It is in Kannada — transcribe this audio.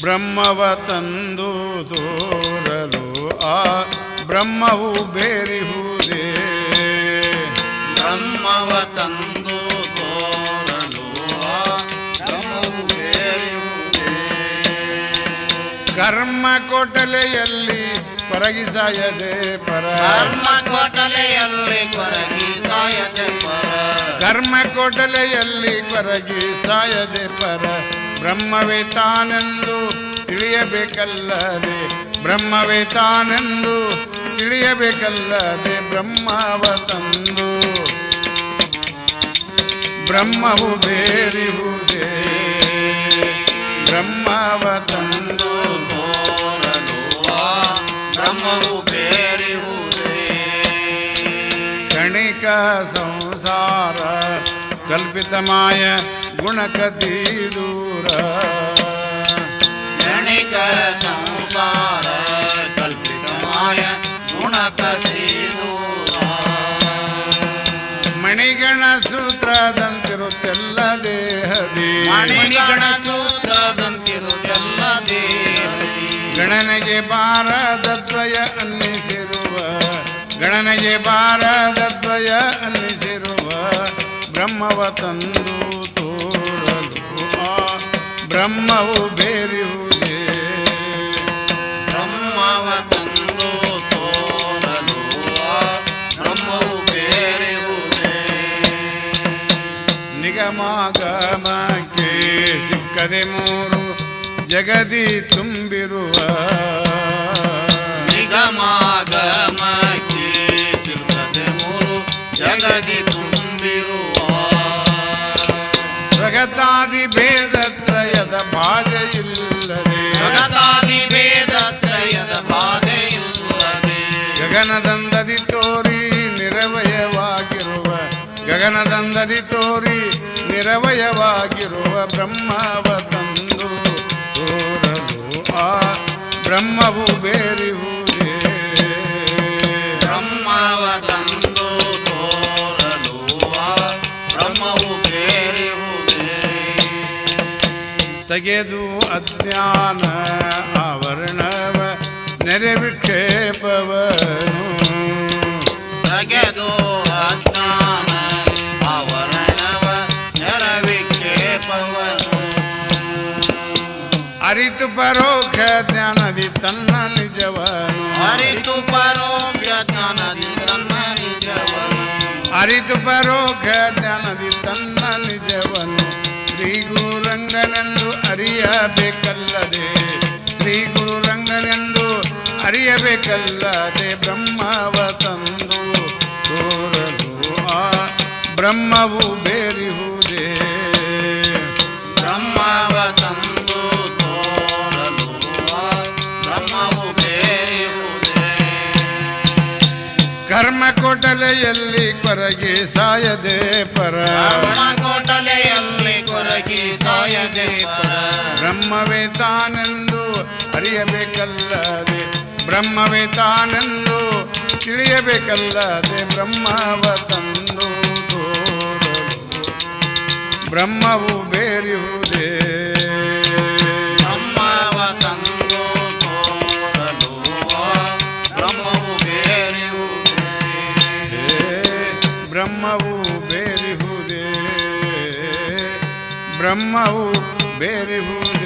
ಬ್ರಹ್ಮವ ತಂದು ತೋರಲು ಆ ಬ್ರಹ್ಮವು ಬೇರಿಹುದೇ. ಬ್ರಹ್ಮವ ತಂದು ತೋರಲು ಆ ಬ್ರಹ್ಮವು. ಕರ್ಮ ಕೊಟಲೆಯಲ್ಲಿ ಪರಗಿಸಾಯದೆ ಪರ. ಕರ್ಮ ಕೊಟಲೆಯಲ್ಲಿ ಕೊರಗಿ ಸಾಯದೆ ಪರ. ಕರ್ಮ ಕೊಟಲೆಯಲ್ಲಿ ಕೊರಗಿ ಸಾಯದೆ ಪರ. ಬ್ರಹ್ಮವೇ ತಾನೆಂದು ತಿಳಿಯಬೇಕಲ್ಲದೆ, ಬ್ರಹ್ಮವೇ ತಾನೆಂದು ತಿಳಿಯಬೇಕಲ್ಲದೆ ಬ್ರಹ್ಮವ ತಂದು. ಬ್ರಹ್ಮವು ಬೇರಿಹುದೇ ಬ್ರಹ್ಮವ ತಂದು ಬ್ರಹ್ಮವು ಬೇರಿಹುದೇ ಕಣಿಕ ಸಂಸಾರ ಕಲ್ಪಿತ ಮಾಯ ಮಣಿಗಣ ಸೂತ್ರದಂತಿರುತ್ತೆಲ್ಲ ದೇಹದಿ. ಮಣಿಗಣ ಸೂತ್ರದಂತಿರುವುದೆಲ್ಲ ದೇಹದಿ. ಗಣನೆಗೆ ಬಾರದದ್ವಯ ಅನ್ನಿಸಿರುವ. ಗಣನೆಗೆ ಬಾರದದ್ವಯ ಅನ್ನಿಸಿರುವ ಬ್ರಹ್ಮವ ತಂದು ಬ್ರಹ್ಮವು ಬೇರಿಹುದೇ ಬ್ರಹ್ಮವ ತಂದು ತೋರಲು ಆ ಬ್ರಹ್ಮವು ಬೇರೆಯುವುದೇ. ನಿಗಮಾಗಮಕ್ಕೆ ಸಿಕ್ಕದೆ ಮೂರು ಜಗದಿ ತುಂಬಿರುವ. ನಿಗಮಾಗಮಕ್ಕೆ ಸಿಕ್ಕದೆ ಮೂರು ಜಗದಿ ತುಂಬಿರುವ. ಸ್ವಗತಾದಿ ಭೇದತ್ರಯದ ಗಗನದಂದದಿ ತೋರಿ ನಿರವಯವಾಗಿರುವ ಬ್ರಹ್ಮವ ತಂದು ತೋರಲು ಆ ಬ್ರಹ್ಮವು ಬೇರಿಹುದೇ. ಬ್ರಹ್ಮವ ತಂದು ತೋರಲು ಆ ಬ್ರಹ್ಮವು ಬೇರಿಹುದೇ. ತೆಗೆದು ಅಜ್ಞಾನ ಆವರಣವ ನೆರೆ ವಿಕ್ಷೇಪವನು ಅರಿತು ಪರೋಕ್ಷ ಜ್ಞಾನದಿ ತನ್ನ ನಿಜವನು ಅರಿತು ಪರೋಕ್ಷ ಜ್ಞಾನದಿ ತನ್ನ ನಿಜವನು ಅರಿತು ಪರೋಕ್ಷ ಜ್ಞಾನದಿ ತನ್ನ ನಿಜವನು ಶ್ರೀ ಗುರುರಂಗನೆಂದು ಅರಿಯಬೇಕಲ್ಲದೆ ಶ್ರೀ ಗುರುರಂಗನೆಂದು ಅರಿಯಬೇಕಲ್ಲದೆ ಬ್ರಹ್ಮವ ತಂದು ತೋರಲು ಆ ಬ್ರಹ್ಮವು ಕರ್ಮ ಕೊಟಲೆಯಲ್ಲಿ ಕೊರಗಿ ಸಾಯದೆ ಪರ. ಕೋಟಲೆಯಲ್ಲಿ ಕೊರಗಿ ಸಾಯದೆ ಪರ. ಬ್ರಹ್ಮವೇ ತಾನೆಂದು ಅರಿಯಬೇಕಲ್ಲದೆ ಬ್ರಹ್ಮವೇ ತಾನೆಂದು ತಿಳಿಯಬೇಕಲ್ಲದೆ ಬ್ರಹ್ಮವ ತಂದು ಬ್ರಹ್ಮವು ಬೇರಿಹುದೇ ಬ್ರಹ್ಮವು ಬೇರಿಹುದೇ ಬ್ರಹ್ಮವು ಬೇರಿಹುದೇ